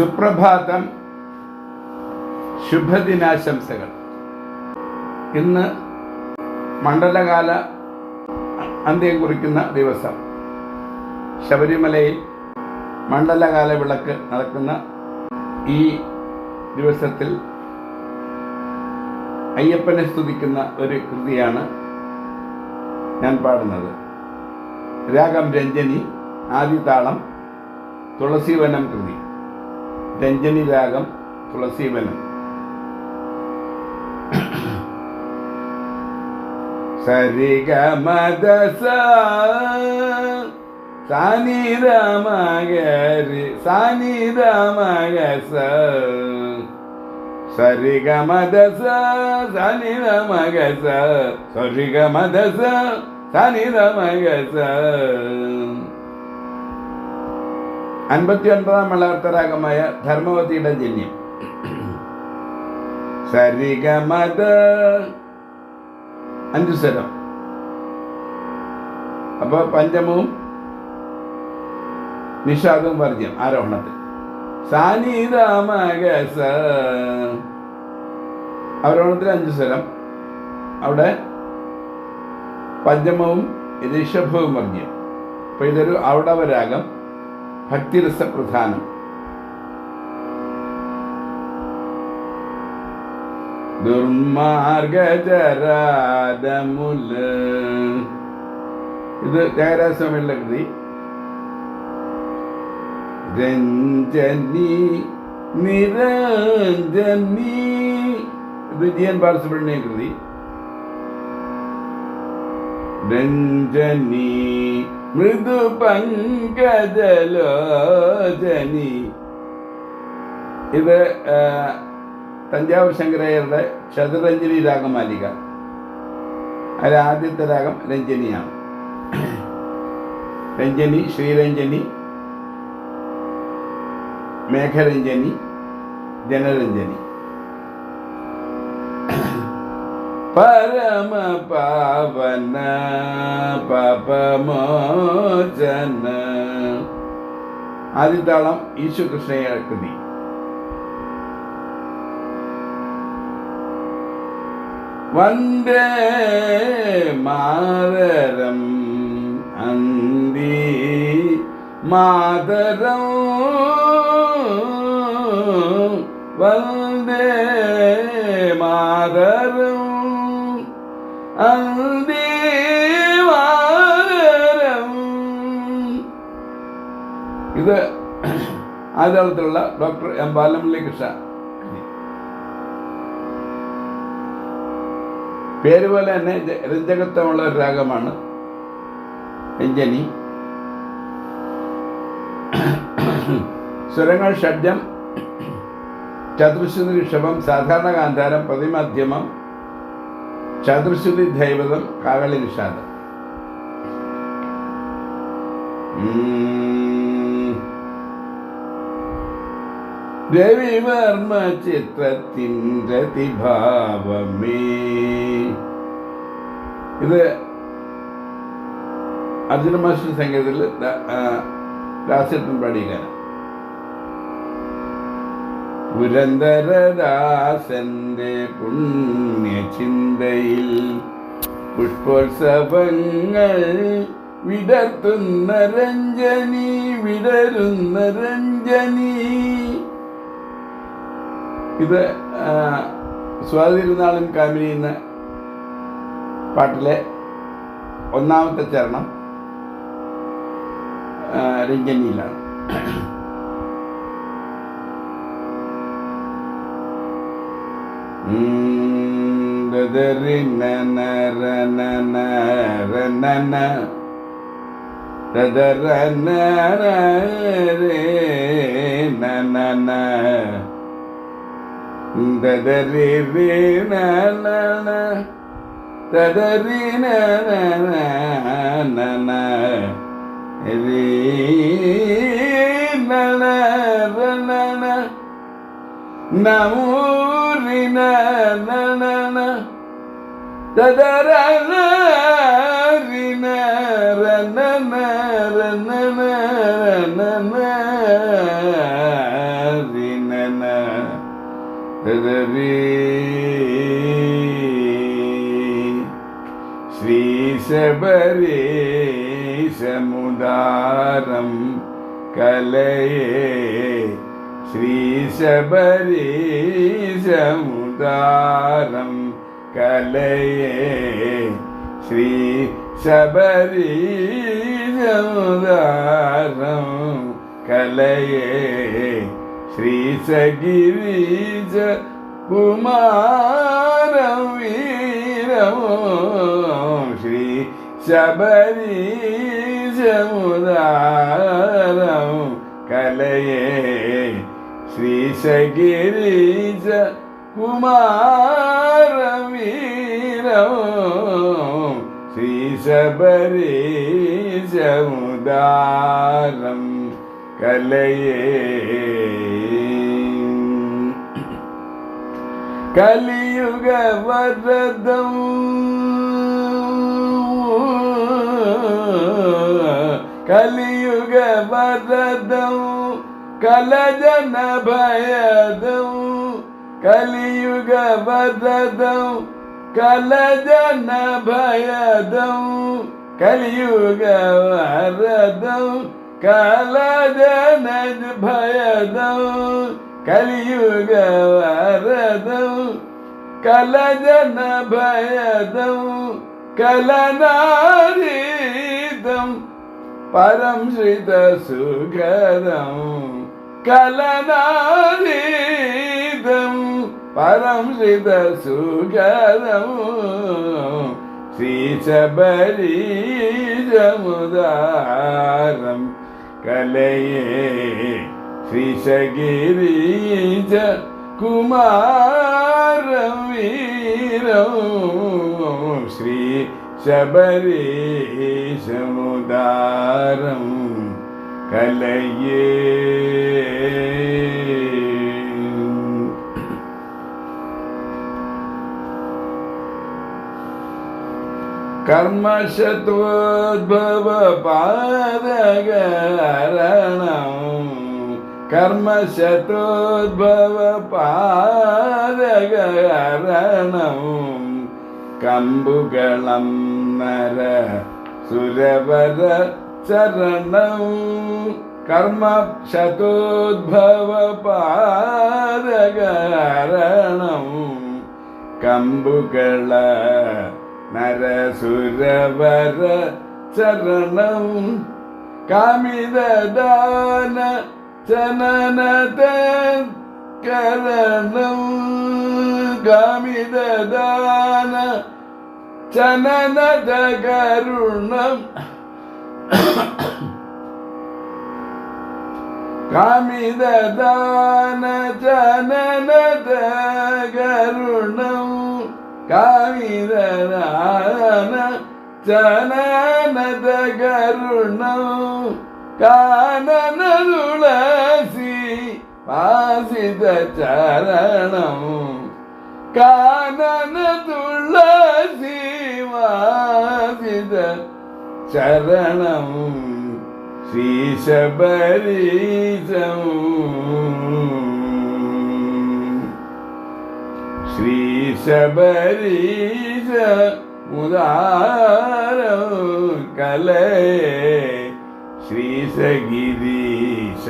സുപ്രഭാതം ശുഭദിനാശംസകൾ. ഇന്ന് മണ്ഡലകാല അന്ത്യം കുറിക്കുന്ന ദിവസം. ശബരിമലയിൽ മണ്ഡലകാല വിളക്ക് നടക്കുന്ന ഈ ദിവസത്തിൽ അയ്യപ്പനെ സ്തുതിക്കുന്ന ഒരു കൃതിയാണ് ഞാൻ പാടുന്നത്. രാഗം രഞ്ജനി ആദിതാളം തുളസിവനം കൃതി. രഞ്ജനി രാഗം തുളസീവനം സരിഗ മദ സാനി രാമഗരി സാനി രാമഗസ സരിഗ മദ സാനി രാമഗസ സരിഗ മദ സാനി രാമഗസ അൻപത്തി ഒൻപതാം മലയാളത്തരാഗമായ ധർമ്മവതിയുടെ ജന്യം. സരിഗമത. അഞ്ചു സ്വരം. അപ്പൊ പഞ്ചമവും നിഷാദവും വർജ്യം ആരോഹണത്തിൽ. സാനിതാമകസ ആരോഹണത്തിൽ അഞ്ചു സ്വരം. അവിടെ പഞ്ചമവും ഋഷഭവും വർജ്യം. അപ്പൊ ഇതൊരു ഔടവരാഗം. ഭക്തിരസ പ്രധാനം ദുർമാർഗജരാദമുല ഇത് ത്യാഗരാജസ്വാമിയുടെ കൃതി. രഞ്ജനി നിരഞ്ജനി. ഇത് ജി എൻ കൃതി. രഞ്ജനി മൃദു പങ്കജലോചനി ഇത് തഞ്ചാവൂർ ശങ്കരയ്യരുടെ ചതുരഞ്ജനി രാഗമാലിക. അതിൽ ആദ്യത്തെ രാഗം രഞ്ജനിയാണ്. രഞ്ജനി ശ്രീരഞ്ജനി മേഘരഞ്ജനി ജനരഞ്ജനി. பரம பாவன பபமோஜன. ஆதித்தாளம் ஈசு கிருஷ்ணயக்குதி வந்தே மாதரம் அந்தி மாதரம். வந்தே மாதரம் ഇത് ആദ്യത്തിലുള്ള ഡോക്ടർ എം ബാലമുള്ളി കൃഷ്ണ പേര് പോലെ തന്നെ രഞ്ജകത്വമുള്ള ഒരു രാഗമാണ്. രഞ്ജനി. സ്വരങ്ങൾ ഷഡ്ജം ചതുർശ്രുതി ഋഷഭം സാധാരണ ഗാന്ധാരം പ്രതിമധ്യമം ചതുർശ്രുതി ദൈവതം കാവളി നിഷാദം. രവിവർമ്മ ചിത്രത്തിന്റെ തിഭാവമേ. ഇത് അർജുന മാസ്റ്റർ സംഗീതത്തിൽ ദാസേട്ടൻ പാടിയ പുരന്ദരദാസന്റെ പുണ്യചിന്തയിൽ പുഷ്പോത്സവങ്ങൾ വിടർത്തുന്ന രഞ്ജനി വിടരുന്ന രഞ്ജനി. ഇത് സ്വാതിരുന്നാളും കാമിനി എന്ന പാട്ടിലെ ഒന്നാമത്തെ ചരണം நமோ na na na na da da ra ra ri na ra na na ra na na ra na na ri na ശ്രീശബരീശമുദാരം കലയേ. Shri ശബരീശമുദാരം കലയേ. ശ്രീസഗിരീശ കുമാരം വീരമോ Shri ശബരീശമുദാരം കലയേ. శ్రీశగిరీశ కుమార వీరం శ్రీశబరీశముదారం కలయే. కలియుగ వరదం కలియుగ వరదం కలజన భయదం కలియుగ వదదం కలజన భయదం కలియుగ వరదం కలజన భయదం కలియుగ వరదం కలజన భయదం కలనారీదం పరం శ్రిత సుఖదం కలనాదీతం పరం శ్రిత సుఖదం శ్రీశబరీజముదారం. కలయే శ్రీశగిరీజ కుమారం వీరం. శ్రీ ശബരീശമുദാരം കലയേ. കർമ്മശത്വോദ്ഭവ പാദകരണം കർമ്മശത്വോദ്ഭവ പാദകരണം കമ്പുകളം നര സുരവര ചരണം. കർമ്മ ശതോദ്ഭവ പാരകരണം. കമ്പുകള നരസുരവര ചരണം. കാമിതദാന ചനനത കരണം. കാമിതദാന ചനനത കരുണം കാമിതദാന ചനനത കരുണം കാമിതദാന ചനനത കരുണം കാനന തുളസി വാസിത ചരണം കാനന വാസിത ചരണം ശ്രീശബരീശം. ശ്രീശബരീശ ഉദാരം കലേ ശ്രീശഗിരീശ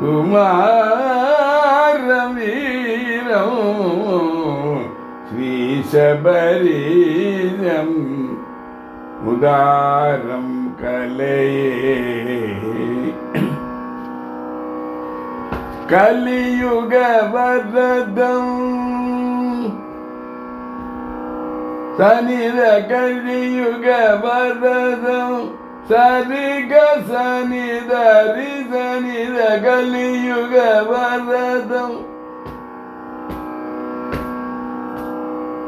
കുമാരം വീരം ശ്രീശബരീരം ഉദാരം കലയേ. കലിയുഗവരദം സനിര കലിയുഗവരദം കലിയുഗ വരദം സരിഗ സനിധരി സനിര സനിത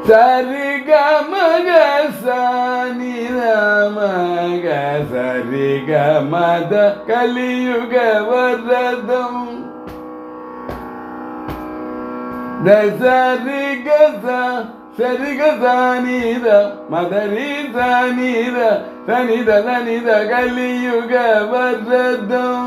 సరిగా మగ సాని మగ సరిగా మద కలియుగ వరదం దసరిగ సరిగ సానిద మదరి సానిద సనిద సనిద కలియుగ వరదం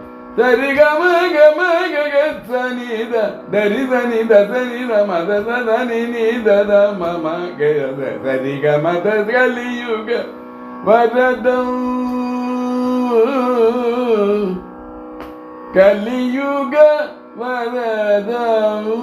சரிக மக மக சனி த தரி சனி த சனி த மத சனி நீ த த மம கய சரிக மத கலியுக வரதம் கலியுக வரதம்